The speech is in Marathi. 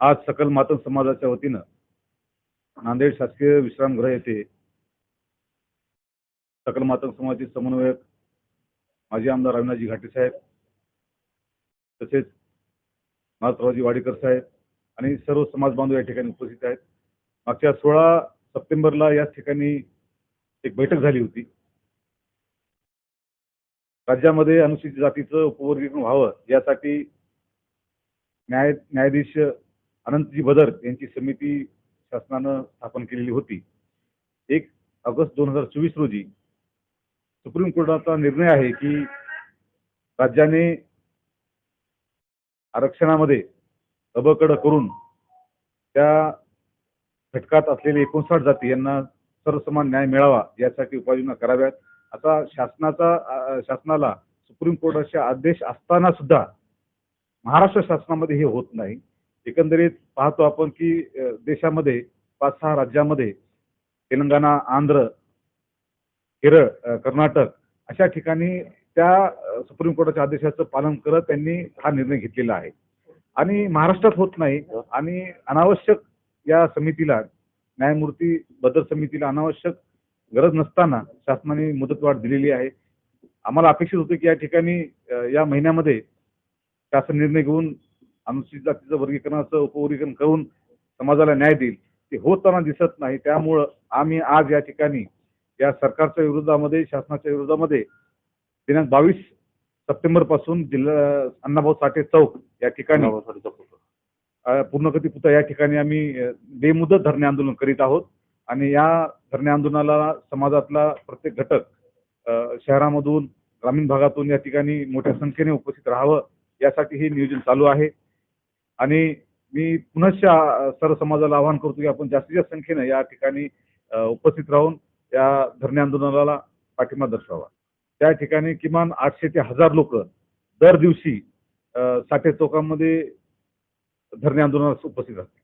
आज सकल मातंग समाजाच्या वतीनं नांदेड शासकीय विश्रामगृह येथे सकल मातन समाजाचे समन्वयक माजी आमदार अविनाशजी घाटे साहेब तसेच माधवरावजी वाडेकर साहेब आणि सर्व समाज बांधव या ठिकाणी उपस्थित आहेत. मागच्या सोळा सप्टेंबरला या ठिकाणी एक बैठक झाली होती. राज्यामध्ये अनुसूचित जातीचं उपवर्गीकरण व्हावं यासाठी न्याय न्यायाधीश अनंतजी बदर यांची समिती शासनानं स्थापन केलेली होती. एक ऑगस्ट दोन हजार चोवीस रोजी सुप्रीम कोर्टाचा निर्णय आहे की राज्याने आरक्षणामध्ये अबकड करून त्या घटकात असलेले एकोणसाठ जाती यांना सर्वसमान न्याय मिळावा यासाठी उपाययोजना कराव्यात. आता शासनाचा शासनाला सुप्रीम कोर्टाचे आदेश असताना सुद्धा महाराष्ट्र शासनामध्ये हे होत नाही. एकंदरीत पाहतो आपण की देशामध्ये पाच सहा राज्यामध्ये तेलंगणा आंध्र केरळ कर्नाटक अशा ठिकाणी त्या सुप्रीम कोर्टाच्या आदेशाचं पालन करत त्यांनी हा निर्णय घेतलेला आहे. आणि महाराष्ट्रात होत नाही आणि अनावश्यक या समितीला न्यायमूर्ती बदल समितीला अनावश्यक गरज नसताना शासनाने मुदतवाढ दिलेली आहे. आम्हाला अपेक्षित होते की या ठिकाणी या महिन्यामध्ये शासन निर्णय घेऊन अनुसूचित जातीचं वर्गीकरणाचं उपवर्गीकरण करून समाजाला न्याय देईल ते होताना दिसत नाही. त्यामुळं आम्ही आज या ठिकाणी या सरकारच्या विरोधामध्ये शासनाच्या विरोधामध्ये दिनांक बावीस सप्टेंबरपासून जिल्हा अण्णाभाऊ साठे चौक या ठिकाणी पूर्णगती पुतळा या ठिकाणी आम्ही बेमुदत धरणे आंदोलन करीत आहोत. आणि या धरणे आंदोलनाला समाजातला प्रत्येक घटक शहरामधून ग्रामीण भागातून या ठिकाणी मोठ्या संख्येने उपस्थित राहावं यासाठी हे नियोजन चालू आहे. आणि मी पुनश्च सर्व समाजाला आवाहन करतो की आपण जास्तीत जास्त संख्येने या ठिकाणी उपस्थित राहून या धरणे आंदोलनाला पाठिंबा दर्शवावा. त्या ठिकाणी किमान आठशे ते हजार लोक दर दिवशी साठे चौकामध्ये धरणे आंदोलनास उपस्थित असतील